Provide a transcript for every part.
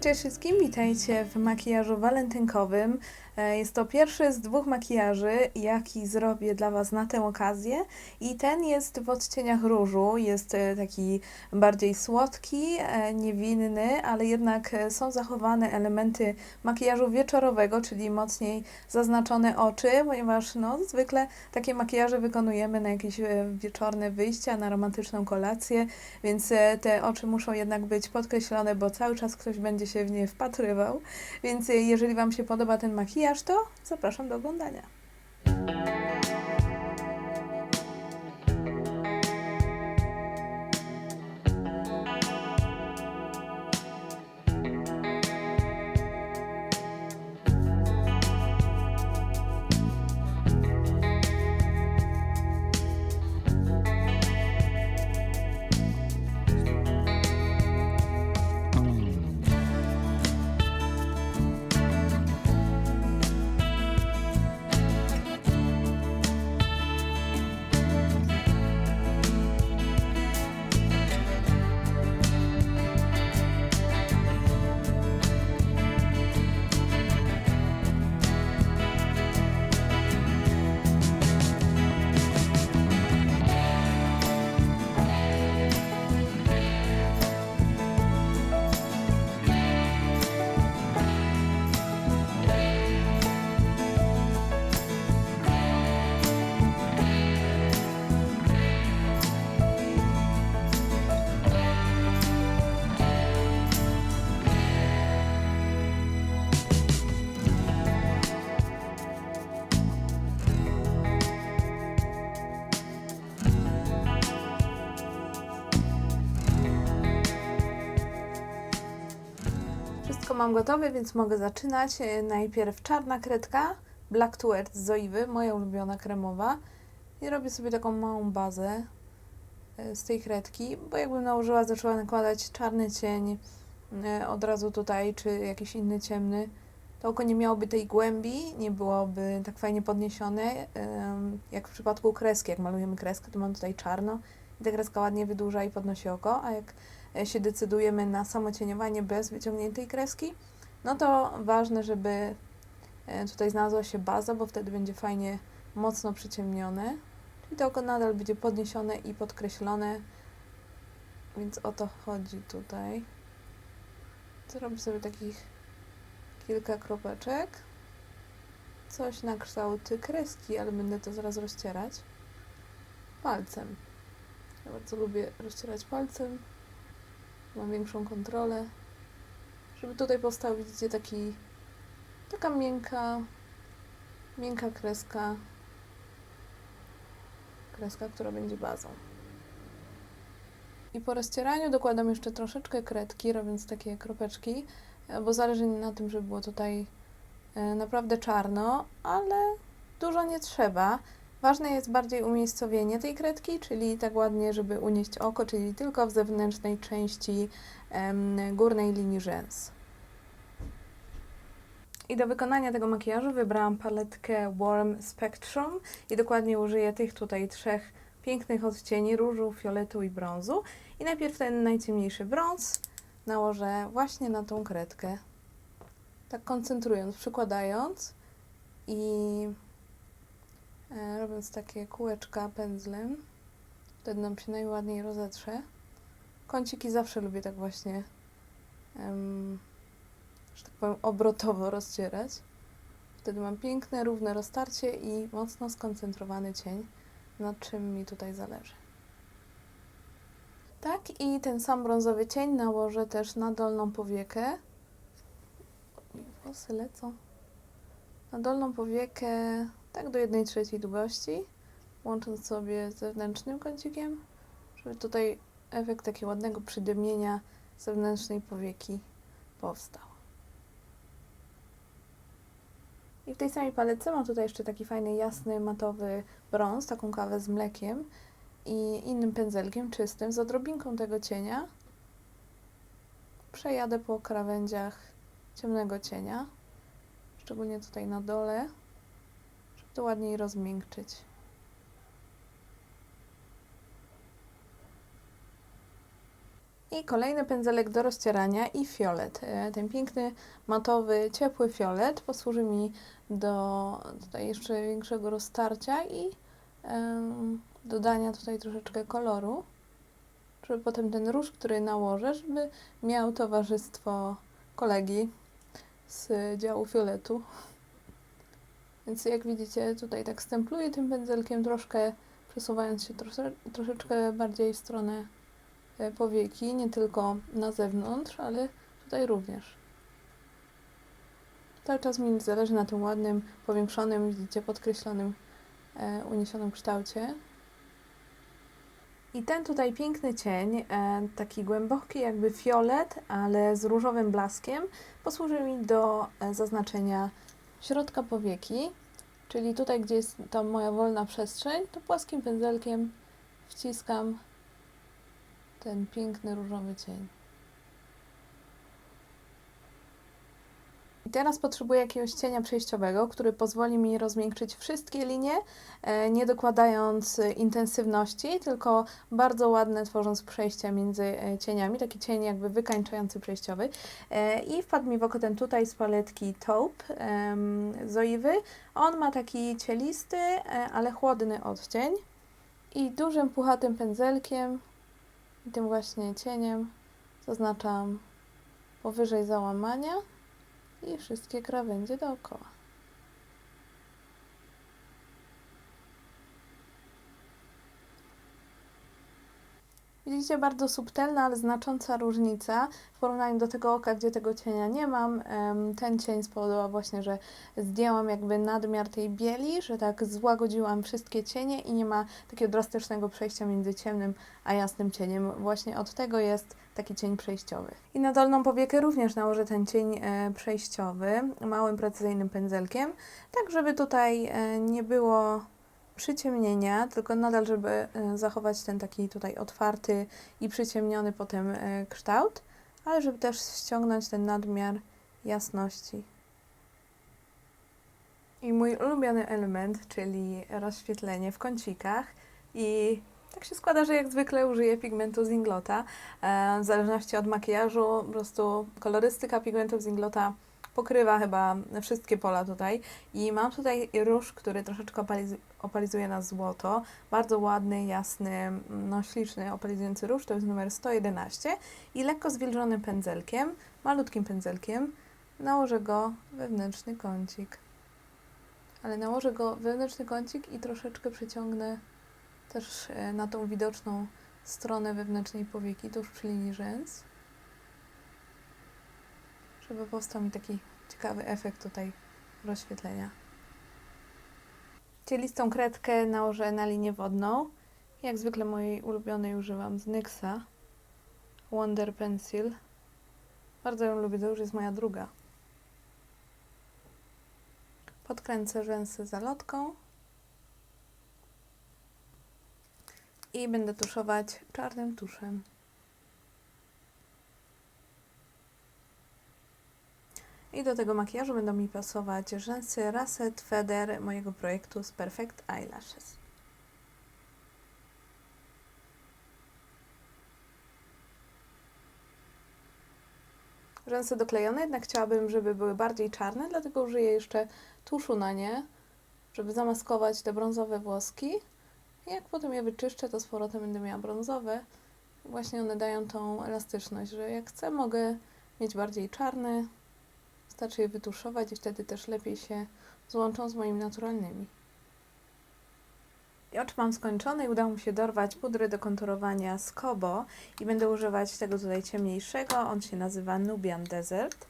Cześć wszystkim, witajcie w makijażu walentynkowym. E, Jest to pierwszy z dwóch makijaży, jaki zrobię dla Was na tę okazję. I ten jest w odcieniach różu, jest e, taki bardziej słodki, e, niewinny, ale jednak są zachowane elementy makijażu wieczorowego, czyli mocniej zaznaczone oczy, ponieważ no, zwykle takie makijaże wykonujemy na jakieś wieczorne wyjścia, na romantyczną kolację, więc te oczy muszą jednak być podkreślone, bo cały czas ktoś będzie się w nie wpatrywał. Więc e, jeżeli Wam się podoba ten makijaż, to zapraszam do oglądania. Mam gotowe, więc mogę zaczynać. E, Najpierw czarna kredka, Black to z Zoiwy, moja ulubiona kremowa. I robię sobie taką małą bazę e, z tej kredki, bo jakbym nałożyła, zaczęła nakładać czarny cień e, od razu tutaj, czy jakiś inny ciemny, to oko nie miałoby tej głębi, nie byłoby tak fajnie podniesione, jak w przypadku kreski. Jak malujemy kreskę, to mam tutaj czarno i ta kreska ładnie wydłuża i podnosi oko, a jak się decydujemy na samocieniowanie bez wyciągniętej kreski, no to ważne, żeby e, tutaj znalazła się baza, bo wtedy będzie fajnie mocno przyciemnione. Czyli to oko nadal będzie podniesione i podkreślone, więc o to chodzi tutaj. Zrobię sobie takich kilka kropeczek. Coś na kształt kreski, ale będę to zaraz rozcierać palcem. Ja bardzo lubię rozcierać palcem. Mam większą kontrolę. Żeby tutaj powstał, widzicie, taki, taka miękka, miękka kreska. Kreska, która będzie bazą. I po rozcieraniu dokładam jeszcze troszeczkę kredki, robiąc takie kropeczki, e, bo zależy mi na tym, żeby było tutaj e, naprawdę czarno, ale dużo nie trzeba. Ważne jest bardziej umiejscowienie tej kredki, czyli tak ładnie, żeby unieść oko, czyli tylko w zewnętrznej części górnej linii rzęs. I do wykonania tego makijażu wybrałam paletkę Warm Spectrum i dokładnie użyję tych tutaj trzech pięknych odcieni różu, fioletu i brązu. I najpierw ten najciemniejszy brąz nałożę właśnie na tą kredkę. Tak koncentrując, przykładając i robiąc takie kółeczka pędzlem. Wtedy nam się najładniej rozetrze. Kąciki zawsze lubię tak właśnie, że tak powiem, obrotowo rozcierać. Wtedy mam piękne, równe roztarcie i mocno skoncentrowany cień, na czym mi tutaj zależy. Tak, i ten sam brązowy cień nałożę też na dolną powiekę. Włosy lecą. Na dolną powiekę, tak do 1 trzeciej długości, łącząc sobie z zewnętrznym kącikiem, żeby tutaj efekt takiego ładnego przydymienia zewnętrznej powieki powstał. I w tej samej paletce mam tutaj jeszcze taki fajny, jasny, matowy brąz, taką kawę z mlekiem i innym pędzelkiem czystym z odrobinką tego cienia. Przejadę po krawędziach ciemnego cienia, szczególnie tutaj na dole, to ładniej rozmiękczyć. I kolejny pędzelek do rozcierania i fiolet. E, Ten piękny, matowy, ciepły fiolet posłuży mi do tutaj jeszcze większego roztarcia i dodania tutaj troszeczkę koloru, żeby potem ten róż, który nałożę, żeby miał towarzystwo kolegi z działu fioletu. Więc jak widzicie, tutaj tak stempluję tym pędzelkiem troszkę, przesuwając się trosze, troszeczkę bardziej w stronę e, powieki, nie tylko na zewnątrz, ale tutaj również. Cały czas mi zależy na tym ładnym, powiększonym, widzicie, podkreślonym, e, uniesionym kształcie. I ten tutaj piękny cień, e, taki głęboki jakby fiolet, ale z różowym blaskiem, posłuży mi do e, zaznaczenia środka powieki, czyli tutaj, gdzie jest ta moja wolna przestrzeń, to płaskim pędzelkiem wciskam ten piękny różowy cień. I teraz potrzebuję jakiegoś cienia przejściowego, który pozwoli mi rozmiękczyć wszystkie linie, e, nie dokładając e, intensywności, tylko bardzo ładne, tworząc przejścia między e, cieniami, taki cień jakby wykańczający przejściowy. I wpadł mi w oko ten tutaj z paletki Taupe em, z Oiwy. On ma taki cielisty, ale chłodny odcień. I dużym, puchatym pędzelkiem i tym właśnie cieniem zaznaczam powyżej załamania i wszystkie krawędzie dookoła. Widzicie, bardzo subtelna, ale znacząca różnica w porównaniu do tego oka, gdzie tego cienia nie mam. Ten cień spowodował właśnie, że zdjęłam jakby nadmiar tej bieli, że tak złagodziłam wszystkie cienie i nie ma takiego drastycznego przejścia między ciemnym a jasnym cieniem. Właśnie od tego jest taki cień przejściowy. I na dolną powiekę również nałożę ten cień e, przejściowy małym, precyzyjnym pędzelkiem, tak żeby tutaj e, nie było przyciemnienia, tylko nadal, żeby e, zachować ten taki tutaj otwarty i przyciemniony potem e, kształt, ale żeby też ściągnąć ten nadmiar jasności. I mój ulubiony element, czyli rozświetlenie w kącikach i tak się składa, że jak zwykle użyję pigmentu z Inglota. E, W zależności od makijażu, po prostu kolorystyka pigmentów z Inglota pokrywa chyba wszystkie pola tutaj. I mam tutaj róż, który troszeczkę opaliz- opalizuje na złoto. Bardzo ładny, jasny, no śliczny, opalizujący róż. To jest numer 111. I lekko zwilżonym pędzelkiem, malutkim pędzelkiem, nałożę go wewnętrzny kącik. Ale nałożę go wewnętrzny kącik i troszeczkę przyciągnę też e, na tą widoczną stronę wewnętrznej powieki, tuż przy linii rzęs, żeby powstał mi taki ciekawy efekt tutaj rozświetlenia. Cielistą kredkę nałożę na linię wodną. Jak zwykle mojej ulubionej używam z NYXa Wonder Pencil. Bardzo ją lubię, to już jest moja druga. Podkręcę rzęsy zalotką. i będę tuszować czarnym tuszem. I do tego makijażu będą mi pasować rzęsy Rasset Feather mojego projektu z Perfect Eyelashes. Rzęsy doklejone, jednak chciałabym, żeby były bardziej czarne, dlatego użyję jeszcze tuszu na nie, żeby zamaskować te brązowe włoski. I jak potem je wyczyszczę, to z powrotem będę miała brązowe. Właśnie one dają tą elastyczność, że jak chcę, mogę mieć bardziej czarne. Wystarczy je wytuszować i wtedy też lepiej się złączą z moimi naturalnymi. I oczy mam skończone i udało mi się dorwać pudry do konturowania z Kobo i będę używać tego tutaj ciemniejszego. On się nazywa Nubian Desert.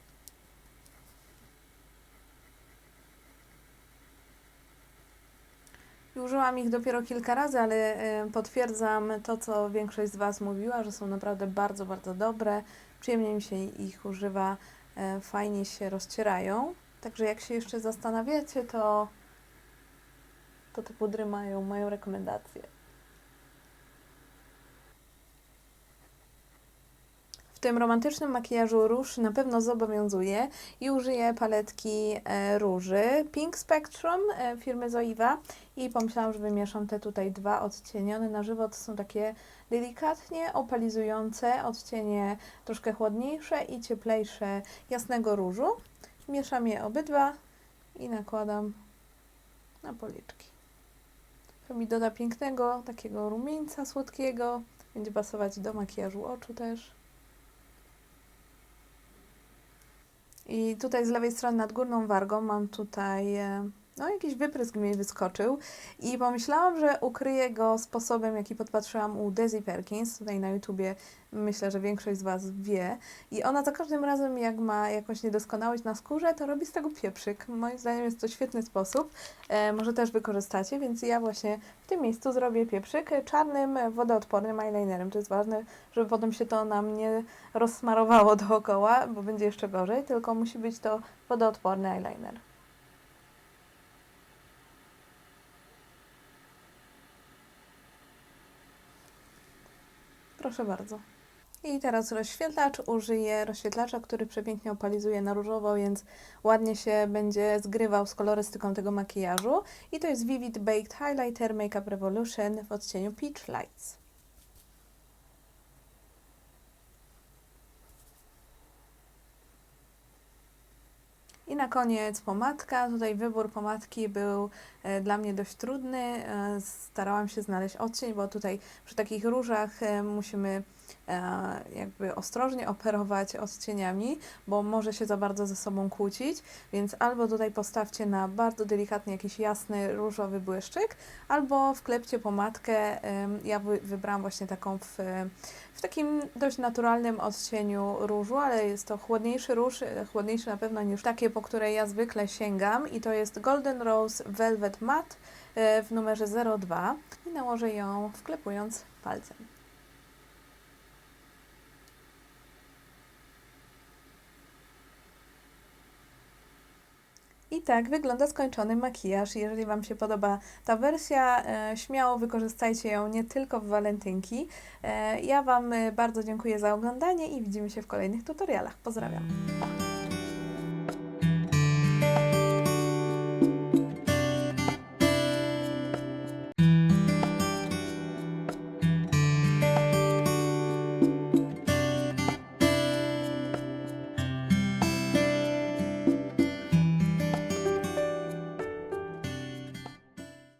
Użyłam ich dopiero kilka razy, ale e, potwierdzam to, co większość z Was mówiła, że są naprawdę bardzo, bardzo dobre. Przyjemnie mi się ich używa, fajnie się rozcierają. Także jak się jeszcze zastanawiacie, to, to te pudry mają moją rekomendację. Tym romantycznym makijażu róż na pewno zobowiązuje i użyję paletki e, róży Pink Spectrum e, firmy Zoiva i pomyślałam, że wymieszam te tutaj dwa odcienie. One na żywo to są takie delikatnie opalizujące odcienie troszkę chłodniejsze i cieplejsze jasnego różu. Mieszam je obydwa i nakładam na policzki. To mi doda pięknego takiego rumieńca słodkiego. Będzie pasować do makijażu oczu też. I tutaj z lewej strony nad górną wargą mam tutaj, e, no jakiś wyprysk mi wyskoczył i pomyślałam, że ukryję go sposobem, jaki podpatrzyłam u Desi Perkins, tutaj na YouTubie myślę, że większość z Was wie. I ona za każdym razem, jak ma jakąś niedoskonałość na skórze, to robi z tego pieprzyk. Moim zdaniem jest to świetny sposób, e, może też wykorzystacie, więc ja właśnie w tym miejscu zrobię pieprzyk czarnym, wodoodpornym eyelinerem. To jest ważne, żeby potem się to nam nie rozsmarowało dookoła, bo będzie jeszcze gorzej, tylko musi być to wodoodporny eyeliner. Proszę bardzo. I teraz rozświetlacz. Użyję rozświetlacza, który przepięknie opalizuje na różowo, więc ładnie się będzie zgrywał z kolorystyką tego makijażu. I to jest Vivid Baked Highlighter Makeup Revolution w odcieniu Peach Lights. I na koniec pomadka. Tutaj wybór pomadki był e, dla mnie dość trudny. E, starałam się znaleźć odcień, bo tutaj przy takich różach e, musimy jakby ostrożnie operować odcieniami, bo może się za bardzo ze sobą kłócić, więc albo tutaj postawcie na bardzo delikatny jakiś jasny różowy błyszczyk, albo wklepcie pomadkę. Ja wy- wybrałam właśnie taką w, w takim dość naturalnym odcieniu różu, ale jest to chłodniejszy róż, chłodniejszy na pewno niż takie, po które ja zwykle sięgam i to jest Golden Rose Velvet Matte e, w numerze 02 i nałożę ją wklepując palcem. I tak wygląda skończony makijaż. Jeżeli Wam się podoba ta wersja, e, śmiało wykorzystajcie ją nie tylko w walentynki. E, ja Wam bardzo dziękuję za oglądanie i widzimy się w kolejnych tutorialach. Pozdrawiam.